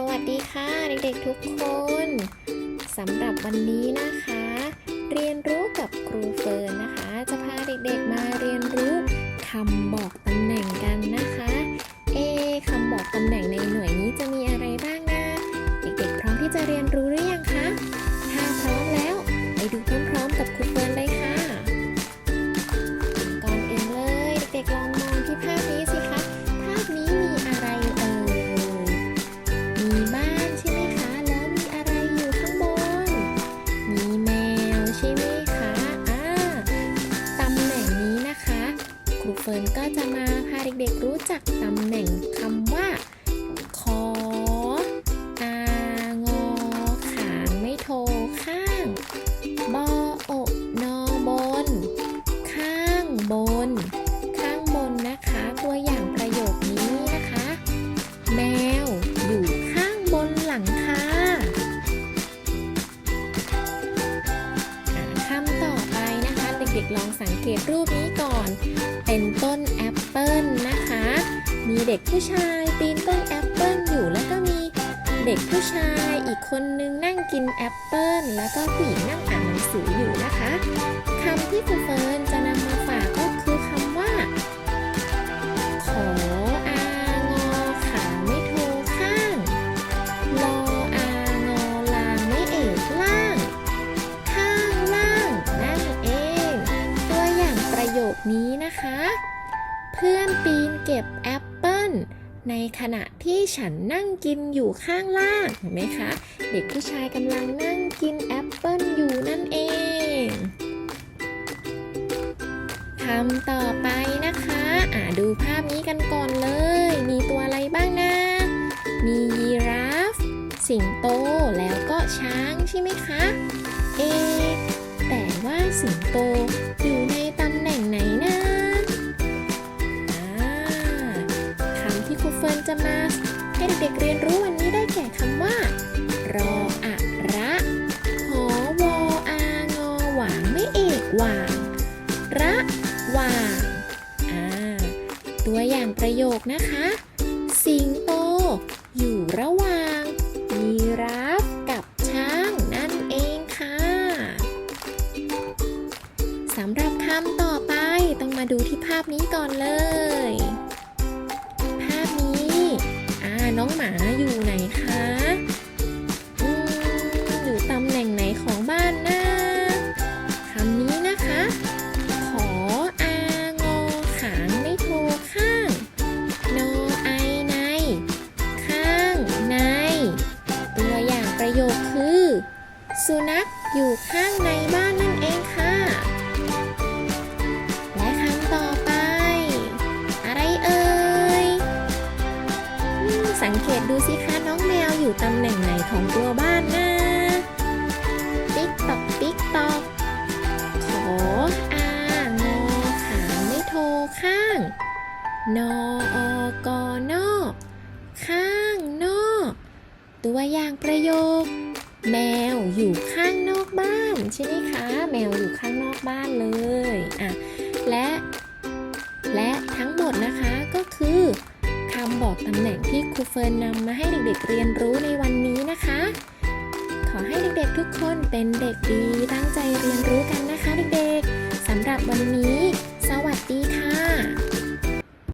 สวัสดีค่ะ เด็กๆทุกคนสำหรับวันนี้นะคะ เรียนรู้กับครูเฟิร์นนะคะ จะพาเด็กๆมาเรียนรู้คำบอกตำแหน่งกันนะคะ เอคำบอกตำแหน่งในหน่วยนี้จะมีอะไรบ้างนะ เด็กๆพร้อมที่จะเรียนรู้ ฟิร์นก็จะมาพาเด็กๆรู้จักตำแหน่งคำว่า ด็กๆลองสังเกตรูปนี้ก่อน เป็นต้นแอปเปิลนะคะ มีเด็กผู้ชายปีนต้นแอปเปิลอยู่แล้วก็มีเด็กผู้ชายอีกคนนึงนั่งกินแอปเปิลแล้วก็ผู้หญิงนั่งอ่านหนังสืออยู่นะคะคำที่ฟูเฟิร์นจะ คนี้นะคะ เพื่อนปีนเก็บแอปเปิ้ลในขณะที่ฉันนั่งกินอยู่ข้างล่างเห็นไหมคะ เด็กผู้ชายกำลังนั่งกินแอปเปิ้ลอยู่นั่นเองคำต่อไปนะคะอ่าดูภาพนี้กันก่อนเลย มีตัวอะไรบ้างนะ มียีราฟ สิงโตแล้วก็ช้างใช่ไหมคะ เอ แต่ว่าสิงโตอยู่ำที่ครูเฟิร์นจะมาให้เด็กๆเรียนรู้วันนี้ได้แก่คำว่า รออะระหอวออางอหวางไม่เอกหว่าง ระหว่างอ่าตัวอย่างประโยคนะคะ สิงโต อยู่ระหว่างยีราฟกับช้างนั่นเองค่ะสำหรับคำต่อไปต้องมาดูที่ภาพนี้ก่อนเลย น้องหมาอยู่ไหนคะอืมอยู่ตำแหน่งไหนของบ้านนะคำนี้นะคะ ขออางอขางไม่โทข้าง นอไอใน ข้างใน ตัวอย่างประโยคคือ สุนัขอยู่ข้างในบ้าน สังเกตดูสิคะน้องแมวอยู่ตำแหน่งไหนของตัวบ้านนะ ติ๊กตอกติ๊กตอกขออางอขางไม่โทข้าง นออกอนอกข้างนอกตัวอย่างประโยค แมวอยู่ข้างนอกบ้านใช่ไหมคะ แมวอยู่ข้างนอกบ้านเลยอะและ และทั้งหมดนะคะก็คือ ตำแหน่งที่ครูเฟิร์นนำมาให้เด็กๆเรียนรู้ในวันนี้นะคะ ขอให้เด็กๆทุกคนเป็นเด็กดีตั้งใจเรียนรู้กันนะคะเด็กๆสำหรับวันนี้ สวัสดีค่ะ